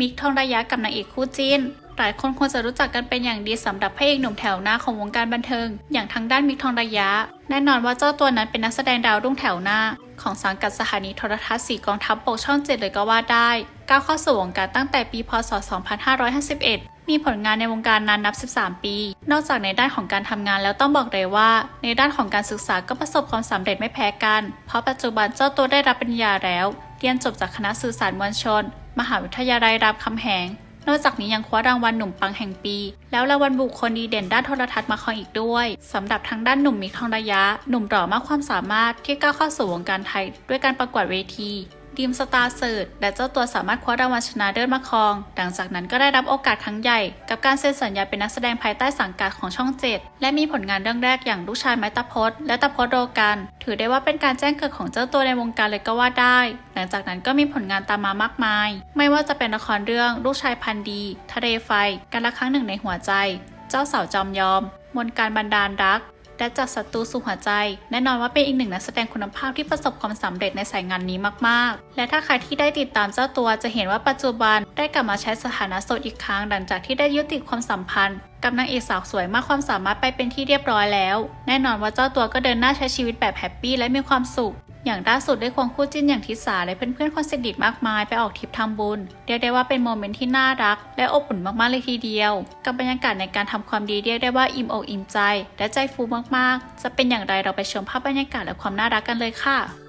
มิกทองระยะกับนางเอกคู่จิ้นหลายคนคงจะรู้จักกันเป็นอย่างดีสำหรับพระเอกหนุ่มแถวหน้าของวงการบันเทิง อย่างทางด้านมิกทองระยะ แน่นอนว่าเจ้าตัวนั้นเป็นนักแสดงดาวรุ่งแถวหน้า ของสังกัดสถานีโทรทัศน์สีกองทัพบกช่องเจ็ดเลยก็ว่าได้ ก้าวเข้าสู่วงการตั้งแต่ปีพศ 2551 มีผลงานในวงการนานนับ 13 ปี นอกจากในด้านของการทำงานแล้วต้องบอกเลยว่า ในด้านของการศึกษาก็ประสบความสำเร็จไม่แพ้กัน เพราะปัจจุบันเจ้าตัวได้รับปริญญาแล้ว เรียนจบจากคณะสื่อสารมวลชน มหาวิทยาลัยรามคำแหง นอกจากนี้ยังคว้ารางวัลหนุ่มปังแห่งปี แล้วรางวัลบุคคลดีเด่นด้านโทรทัศน์มาครองอีกด้วยสำหรับทางด้านหนุ่มมิกทองระยะ หนุ่มหล่อมากความสามารถที่ก้าวเข้าสู่วงการไทย ด้วยการประกวดเวที ดีมสตาร์เสิร์และเจ้าตัวสามารถคว้ารางวัลชนะเลิศมาครอง หลังจากนั้นก็ได้รับโอกาสครั้งใหญ่ กับการเซ็นสัญญาเป็นนักแสดงภายใต้สังกัดของช่อง 7 และมีผลงานเรื่องแรกอย่างลูกชายไม้ตะพดและตะพดโรกัน ถือได้ว่าเป็นการแจ้งเกิดของเจ้าตัวในวงการเลยก็ว่าได้ หลังจากนั้นก็มีผลงานตามมามากมาย ไม่ว่าจะเป็นละครเรื่องลูกชายพันธ์ดี ทะเลไฟ การละครั้งหนึ่งในหัวใจ เจ้าสาวจอมยอม มนต์การบันดาลรัก และจากศัตรูสู่หัวใจ แน่นอนว่าเป็นอีกหนึ่งนักแสดงคุณภาพที่ประสบความสำเร็จในสายงานนี้มากๆ และถ้าใครที่ได้ติดตามเจ้าตัวจะเห็นว่าปัจจุบันได้กลับมาใช้สถานะโสดอีกครั้ง หลังจากที่ได้ยุติความสัมพันธ์กับนางเอกสาวสวยมากความสามารถไปเป็นที่เรียบร้อยแล้ว แน่นอนว่าเจ้าตัวก็เดินหน้าใช้ชีวิตแบบแฮปปี้และมีความสุข อย่างล่าสุดได้ควงคู่จิ้นอย่างทิสาและเพื่อนๆคนสนิทมากมายไปออกทริปทำบุญเรียกได้ว่าเป็นโมเมนต์ที่น่ารัก และอบอุ่นมากๆเลยทีเดียว กับบรรยากาศในการทำความดีเรียกได้ว่าอิ่มอกอิ่มใจ และใจฟูมากๆ จะเป็นอย่างไรเราไปชมภาพบรรยากาศและความน่ารักกันเลยค่ะ